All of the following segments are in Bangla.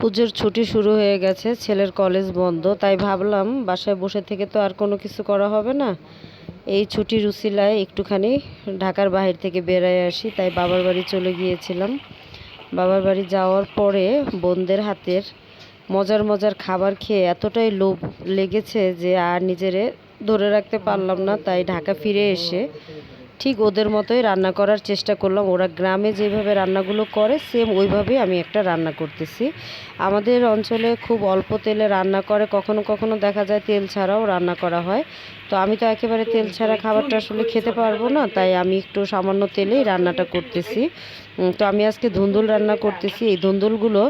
পুজোর ছুটি শুরু হয়ে গেছে, ছেলের কলেজ বন্ধ, তাই ভাবলাম বাসায় বসে থেকে তো আর কোনো কিছু করা হবে না। এই ছুটির উসিলায় একটুখানি ঢাকার বাহির থেকে বেড়ায় আসি, তাই বাবার বাড়ি চলে গিয়েছিলাম। বাবার বাড়ি যাওয়ার পরে বোনদের হাতের মজার মজার খাবার খেয়ে এতটাই লোভ লেগেছে যে আর নিজেরে ধরে রাখতে পারলাম না, তাই ঢাকা ফিরে এসে ঠিক ওদের মতোই রান্না করার চেষ্টা করলাম। ওরা গ্রামে যেভাবে রান্নাগুলো করে সেম ওইভাবেই আমি একটা রান্না করতেছি। আমাদের অঞ্চলে খুব অল্প তেলে রান্না করে, কখনো কখনো দেখা যায় তেল ছাড়াও রান্না করা হয়। তো আমি তো একেবারে তেল ছাড়া খাবারটা আসলে খেতে পারব না, তাই আমি একটু সামান্য তেলেই রান্নাটা করতেছি। তো আমি আজকে ধুন্দুল রান্না করতেছি। এই ধুন্দুলগুলো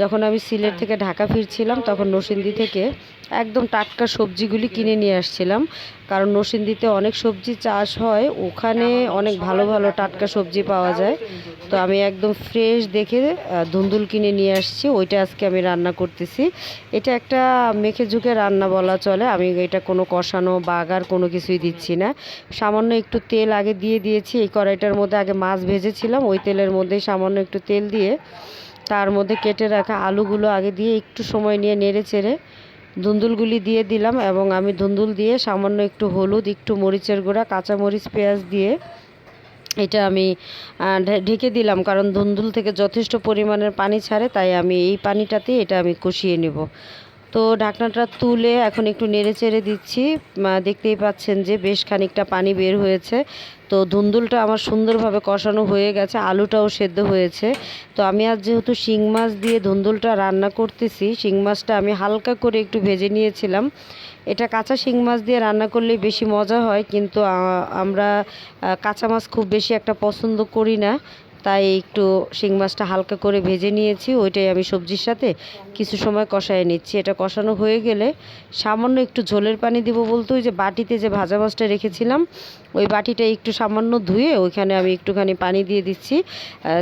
যখন আমি সিলেট থেকে ঢাকা ফিরছিলাম, তখন নসিন্দি থেকে একদম টাটকা সবজিগুলি কিনে নিয়ে আসছিলাম। কারণ নরসিংদীতে অনেক সবজি চাষ হয়, ওখানে অনেক ভালো ভালো টাটকা সবজি পাওয়া যায়। তো আমি একদম ফ্রেশ দেখে ধুন্দুল কিনে নিয়ে আসছি, ওইটা আজকে আমি রান্না করতেছি। এটা একটা মেখে ঝুঁকে রান্না বলা চলে, আমি এটা কোনো কষানো, বাগার কোনো কিছুই দিচ্ছি না। সামান্য একটু তেল আগে দিয়ে দিয়েছি, এই কড়াইটার মধ্যে আগে মাছ ভেজেছিলাম, ওই তেলের মধ্যেই সামান্য একটু তেল দিয়ে, তার মধ্যে কেটে রাখা আলুগুলো আগে দিয়ে একটু সময় নিয়ে নেড়ে চেড়ে ধুন্দুলগুলি দিয়ে দিলাম এবং আমি ধুন্দুল দিয়ে সামান্য একটু হলুদ, একটু মরিচের গুঁড়া কাঁচামরিচ পেঁয়াজ দিয়ে এটা আমি ঢেকে দিলাম। কারণ ধুন্দুল থেকে যথেষ্ট পরিমাণের পানি ছাড়ে, তাই আমি এই পানিটাতে এটা আমি কষিয়ে নেব। তো ঢাকনাটা তুলে এখন একটু নেড়ে চেড়ে দিচ্ছি দেখতেই পাচ্ছেন যে বেশ খানিকটা পানি বের হয়েছে। তো ধুন্দুলটা আমার সুন্দরভাবে কষানো হয়ে গেছে, আলুটাও সেদ্ধ হয়েছে। তো আমি আজ যেহেতু শিং মাছ দিয়ে ধুন্দুলটা রান্না করতেছি, শিং মাছটা আমি হালকা করে একটু ভেজে নিয়েছিলাম। এটা কাঁচা শিং মাছ দিয়ে রান্না করলে বেশি মজা হয়, কিন্তু আমরা কাঁচা মাছ খুব বেশি একটা পছন্দ করি না। তাই একটু শিং মাছটা হালকা করে ভেজে নিয়েছি, ওইটাই আমি সবজির সাথে কিছু সময় কষায় নিচ্ছি। এটা কষানো হয়ে গেলে সামান্য একটু ঝোলের পানি দিব বলতে ওই যে বাটিতে যে ভাজা মাছটা রেখেছিলাম, ওই বাটিটা একটু সামান্য ধুয়ে ওইখানে আমি একটুখানি পানি দিয়ে দিচ্ছি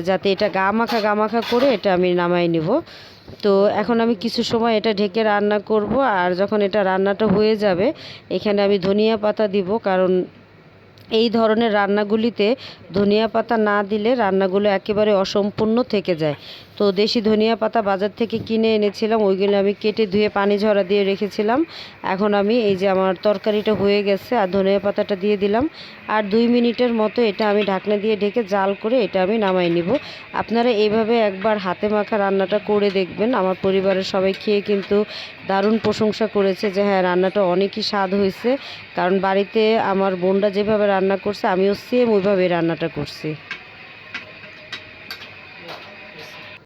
যাতে এটা গা মাখা গা মাখা করে এটা আমি নামাই নিব। তো এখন আমি কিছু সময় এটা ঢেকে রান্না করব, আর যখন এটা রান্নাটা হয়ে যাবে, এখানে আমি ধনিয়া পাতা দিব, কারণ এই ধরনের রান্নাগুলিতে ধনিয়া পাতা না দিলে রান্নাগুলো একেবারে অসম্পূর্ণ থেকে যায়। তো দেশি ধনিয়া পাতা বাজার থেকে কিনে এনেছিলাম, ওইগুলো আমি কেটে ধুয়ে পানি ঝরা দিয়ে রেখেছিলাম। এখন আমি এই যে আমার তরকারিটা হয়ে গেছে আর ধনিয়া পাতাটা দিয়ে দিলাম। আর দুই মিনিটের মতো এটা আমি ঢাকনা দিয়ে ঢেকে জাল করে এটা আমি নামাই নিব। আপনারা এইভাবে একবার হাতে মাখা রান্নাটা করে দেখবেন। আমার পরিবারের সবাই খেয়ে কিন্তু দারুণ প্রশংসা করেছে যে হ্যাঁ রান্নাটা অনেকই স্বাদ হয়েছে। কারণ বাড়িতে আমার বোনরা যেভাবে রান্না করছে, আমিও সেম ওইভাবে রান্নাটা করছি।